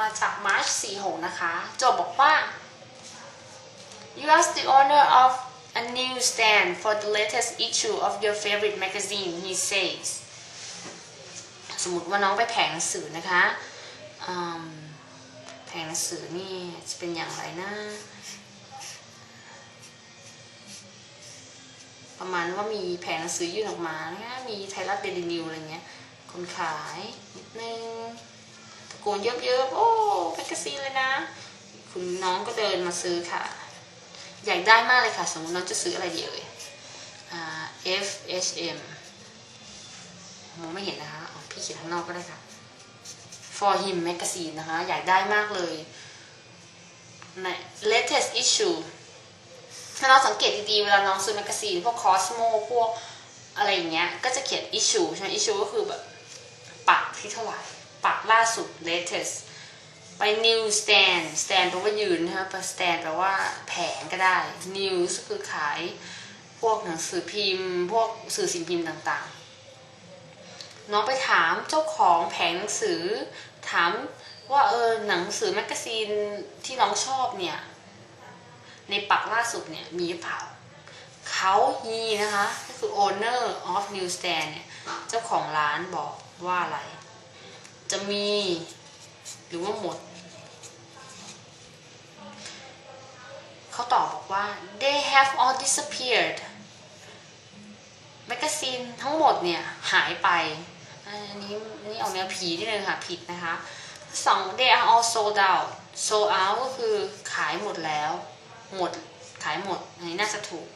มาจาก March 46 นะคะ โจทย์บอกว่า You are the owner of a newsstand for the latest issue of your favorite magazine he says สมมติว่าน้องไปแผงหนังสือนะคะแผงหนังสือนี่จะเป็นอย่างไรนะ ประมาณว่ามีแผงหนังสือยื่นออกมานะมีไทยรัฐเดลินิวอะไรเงี้ย คนขายนิดนึง โกนเยอะๆโอ้แมกกาซีนเลยนะ คุณน้องก็เดินมาซื้อค่ะ อยากได้มากเลยค่ะ สมมติน้องจะซื้ออะไรดีเอ่ยอ่า F H M มองไม่เห็นนะคะอ๋อพี่เขียนข้างนอกก็ได้ค่ะ for him magazine นะคะ อยากได้มากเลยใน latest issue ถ้าเราสังเกตดีๆ เวลาน้องซื้อแมกกาซีนพวกคอสโมพวกอะไรอย่างเงี้ย ก็จะเขียน issue ใช่ไหม issue ก็คือแบบปักที่เท่าไหร่ ปักล่าสุด latest ไป news stand stand แปลว่ายืนนะคะไป stand แปลว่าแผงก็ได้ news ก็คือขายพวกหนังสือพิมพ์ พวกสื่อสิ่งพิมพ์ต่างๆ น้องไปถามเจ้าของแผงหนังสือ ถามว่าเออหนังสือแมกกาซีนที่น้องชอบเนี่ย ในปักล่าสุดเนี่ยมีหรือเปล่าเขาฮีนะคะก็คือ owner of newsstand เนี่ย เจ้าของร้านบอกว่าอะไร จะมีหรือว่าหมด เขาตอบบอกว่า they have all disappeared แมกกาซีนทั้งหมดเนี่ย หายไป อันนี้นนี้เอาแนวผีนิดนึงค่ะ ผิดนะคะสอง they are all sold out sold out ก็คือขายหมดแล้ว หมด ขายหมด อันนี้น่าจะถูก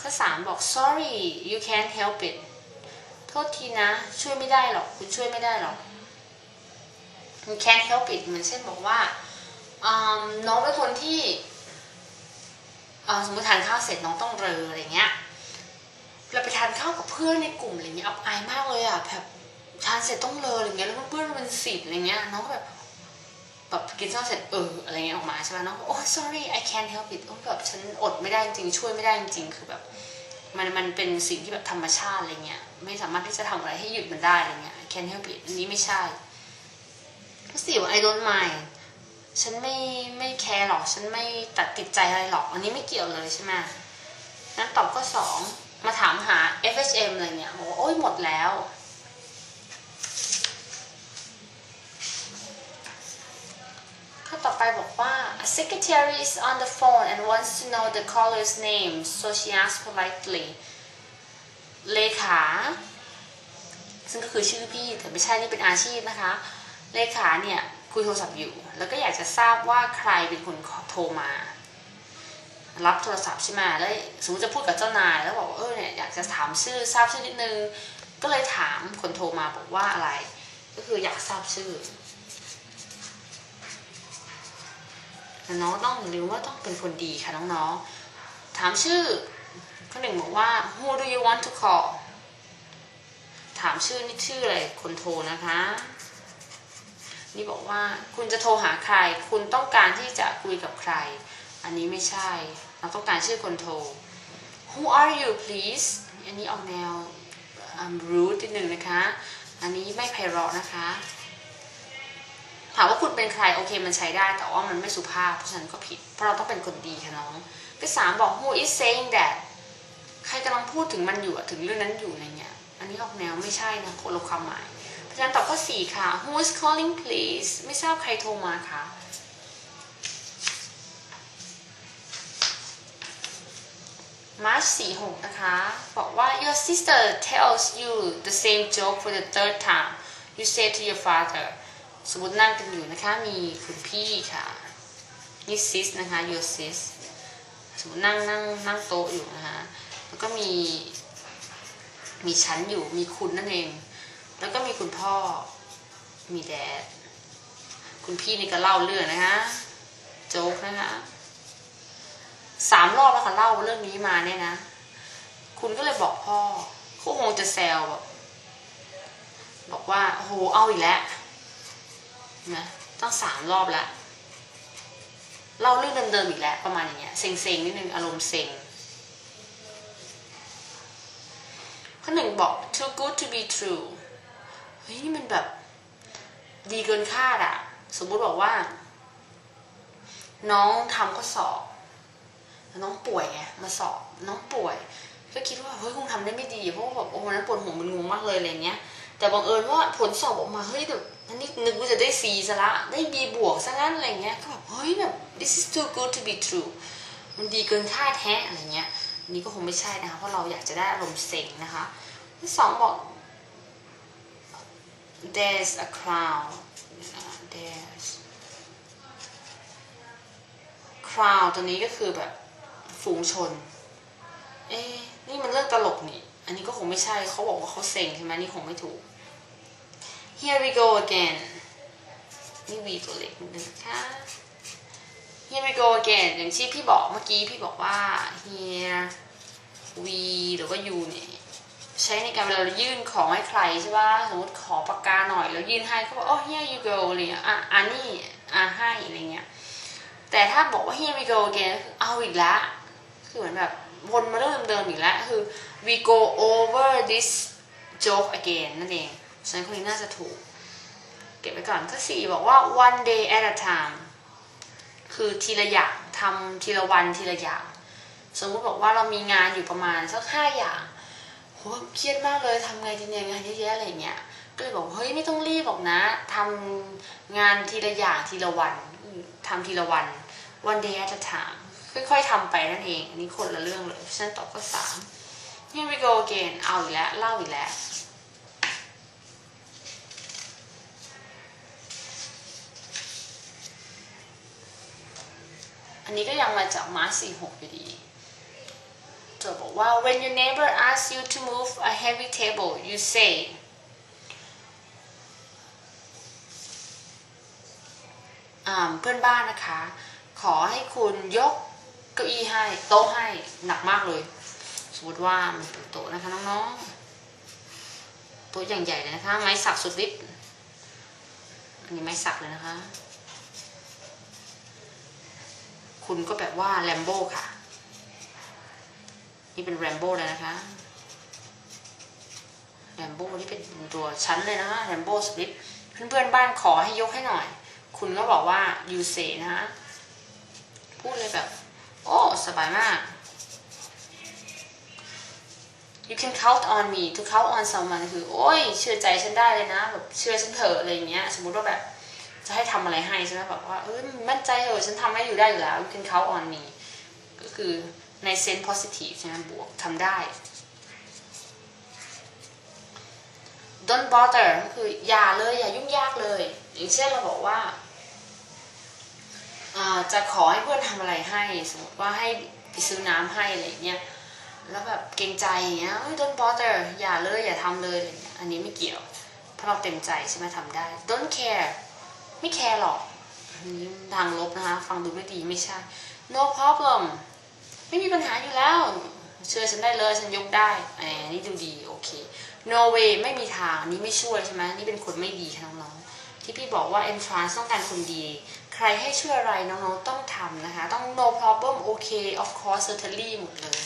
ข้อสามบอก sorry you can't help it โทษทีนะ ช่วยไม่ได้หรอก คุณช่วยไม่ได้หรอก you can't help it เหมือนเช่นบอกว่าน้องเป็นคนที่สมมติทานข้าวเสร็จน้องต้องเรออะไรเงี้ยเราไปทานข้าวกับเพื่อนในกลุ่มอะไรเงี้ยอับอายมากเลยอะแบบทานเสร็จต้องเลออะไรเงี้ยแล้วเพื่อนๆเป็นสิบอะไรเงี้ยน้องก็แบบแบบกินข้าวเสร็จเอออะไรเงี้ยออกมาใช่ไหมน้องก็โอ้ sorry I can't help it โอ้แบบฉันอดไม่ได้จริงช่วยไม่ได้จริงคือแบบมันมันเป็นสิ่งที่แบบธรรมชาติอะไรเงี้ยไม่สามารถที่จะทำอะไรให้หยุดมันได้อะไรเงี้ย I can't help it อันนี้ไม่ใช่ สี่ว่า I don't mind ฉันไม่ไม่แคร์หรอก ฉันไม่ตัดติดใจอะไรหรอก อันนี้ไม่เกี่ยวเลยใช่ไหมนั้นตอบข้อสองมาถามหา FHM อะไรเนี่ยบอกว่าโอ้ยหมดแล้ว ข้อต่อไปบอกว่า a secretary is on the phone and wants to know the caller's name so she asks politely เลขา ซึ่งก็คือชื่อพี่แต่ไม่ใช่นี่เป็นอาชีพนะคะ เลขาเนี่ยคุยโทรศัพท์อยู่ แล้วก็อยากจะทราบว่าใครเป็นคนโทรมา รับโทรศัพท์ใช่ไหมแล้วสมมติจะพูดกับเจ้านายแล้วบอกว่าเออเนี่ยอยากจะถามชื่อทราบชื่อนิดนึง ก็เลยถามคนโทรมาบอกว่าอะไร ก็คืออยากทราบชื่อน้องต้องลืมว่าต้องเป็นคนดีค่ะน้องๆ ถามชื่อข้อหนึ่งบอกว่า who do you want to call ถามชื่อนี่ชื่ออะไรคนโทรนะคะ นี่บอกว่าคุณจะโทรหาใคร คุณต้องการที่จะคุยกับใคร อันนี้ไม่ใช่ เราต้องการชื่อคนโทร Who are you please อันนี้ออกแนว um, rude นิดนึงนะคะ อันนี้ไม่ไพเราะนะคะ ถามว่าคุณเป็นใคร โอเคมันใช้ได้ แต่ว่ามันไม่สุภาพ เพราะฉะนั้นก็ผิด เพราะเราต้องเป็นคนดีค่ะน้องที่สามบอก Who is saying that ใครกำลังพูดถึงมันอยู่ถึงเรื่องนั้นอยู่อะไรเงี้ย อันนี้ออกแนวไม่ใช่นะคนละความหมาย เพราะฉะนั้นตอบข้อสี่ค่ะ Who is calling please ไม่ทราบใครโทรมาค่ะมาร์ช46 นะคะ บอกว่า your sister tells you the same joke for the third time you say to your father สมมตินั่งกันอยู่นะคะ มีคุณพี่ค่ะนี่ sis นะคะ your sis สมมตินั่งนั่งนั่งโต๊ะอยู่นะคะ แล้วก็มี มีฉันอยู่ มีคุณนั่นเอง แล้วก็มีคุณพ่อ มีแดด คุณพี่นี่ก็เล่าเรื่องนะคะโจ๊กนะคะสามรอบแล้วค่ะเล่าเรื่องนี้มาเนี่ยนะ คุณก็เลยบอกพ่อเขาคงจะแซวแบบบอกว่าโอ้โหเอาอีกแล้วนะต้องสามรอบแล้วเล่าเรื่องเดิมๆอีกแล้วประมาณอย่างเงี้ยเซ็งๆนิดนึงอารมณ์เซ็งข้อหนึ่งบอก too good to be true เฮ้ยนี่มันแบบ ดีเกินคาดอะสมมุติบอกว่า น้องทำข้อสอบแล้วน้องป่วยไงมาสอบน้องป่วย ก็คิดว่าเฮ้ยคงทำได้ไม่ดีเพราะว่าแบบโอ้วันนั้นปวดหัวมันงงมากเลยอะไรเงี้ย แต่บังเอิญว่าผลสอบออกมาเฮ้ยแบบอันนี้นึกว่าจะได้ C ซะละได้ B บวกซะงั้นอะไรเงี้ยก็แบบเฮ้ยแบบ this is too good to be true มันดีเกินคาดแท้อะไรเงี้ยนนี้ก็คงไม่ใช่นะคะเพราะเราอยากจะได้อารมณ์เซ็งนะคะที่สองบอก there's a crowd there's crowd ตัวนี้ก็คือแบบฝูงชน เอ๊นี่มันเรื่องตลกนี่ อันนี้ก็คงไม่ใช่เขาบอกว่าเขาเซ็งใช่ไหมนี่คงไม่ถูก here we go again นี่ v ตัวเล็กนิดนึงนะคะ here we go again อย่างที่พี่บอกเมื่อกี้พี่บอกว่า here we หรือว่า you เนี่ย ใช้ในการเวลาเรายื่นของให้ใครใช่ป่ะสมมติขอปากกาหน่อยแล้วยื่นให้เขาบอก oh here you go อะไรเงี้ยอะอันนี้อะให้อะไรเงี้ยแต่ถ้าบอกว่า here we go again คือเอาอีกแล้วคือเหมือนแบบวนมาเรื่องเดิมๆอีกแล้วคือ we go over this joke again นั่นเองฉะนั้นคนนี้น่าจะถูก เก็บไว้ก่อนข้อสี่บอกว่า one day at a time คือทีละอย่างทำทีละวันทีละอย่าง สมมติบอกว่าเรามีงานอยู่ประมาณสักห้าอย่าง โหเครียดมากเลยทำไงดีเนี่ยงานเยอะแยะอะไรเงี้ยก็เลยบอกเฮ้ยไม่ต้องรีบหรอกนะทำงานทีละอย่างทีละวันทำทีละวัน one day at a time ค่อยๆทำไปนั่นเองอันนี้คนละเรื่องเลยฉะนันตอบข้อสาม here we go again เอาอีกแล้วเล่าอีกแล้วอันนี้ก็ยังมาจากมาสี่หกอยู่ดี เธอบอกว่า when your neighbor asks you to move a heavy table you say อ่าเพื่อนบ้านนะคะ ขอให้คุณยกเก้าอี้ให้ โต๊ะให้หนักมากเลย สมมติว่ามันเป็นโต๊ะนะคะน้องๆโต๊ะอย่างใหญ่เลยนะคะ ไม้สักสุดฤทธิ์อันนี้ไม้สักเลยนะคะ คุณก็แบบว่าแรมโบ้ค่ะ นี่เป็นแรมโบ้เลยนะคะแรมโบ้ที่เป็นตัวชั้นเลยนะคะแรมโบ้สลิปเพื่อนๆบ้านขอให้ยกให้หน่อย คุณก็บอกว่า you say นะคะพูดเลยแบบ โอ้ สบายมาก you can count on me to count on someone คือ โอ้ย เชื่อใจฉันได้เลยนะ แบบ เชื่อฉันเถอะอะไรอย่างเงี้ย สมมุติว่าแบบ จะให้ทำอะไรให้ใช่ไหมแบบว่า เอ้ยมั่นใจเหอะฉันทำให้อยู่ได้อยู่แล้ว you can count on me ก็คือ ในเซน positive ใช่ไหมบวกทำได้ don't bother ก็คืออย่าเลยอย่ายุ่งยากเลย อย่างเช่นเราบอกว่า จะขอให้เพื่อนทำอะไรให้ สมมติว่าให้ไปซื้อน้ำให้อะไรเงี้ยแล้วแบบเกรงใจอย่างเงี้ย don't bother อย่าเลยอย่าทำเลยอะไรเงี้ยอันนี้ไม่เกี่ยว เพราะเราเต็มใจใช่ไหมทำได้ don't care ไม่แคร์หรอกอันนี้ทางลบนะคะ ฟังดูไม่ดีไม่ใช่ no problem ไม่มีปัญหาอยู่แล้ว เชื่อฉันได้เลยฉันยกได้แหมนี่ดูดีโอเค no way ไม่มีทางนี้ไม่ช่วยใช่ไหมนี่เป็นคนไม่ดีค่ะน้องๆที่พี่บอกว่า entrance ต้องการคนดี ใครให้ช่วยอะไรน้องๆต้องทำนะคะ ต้อง no problem okay of course certainly หมดเลย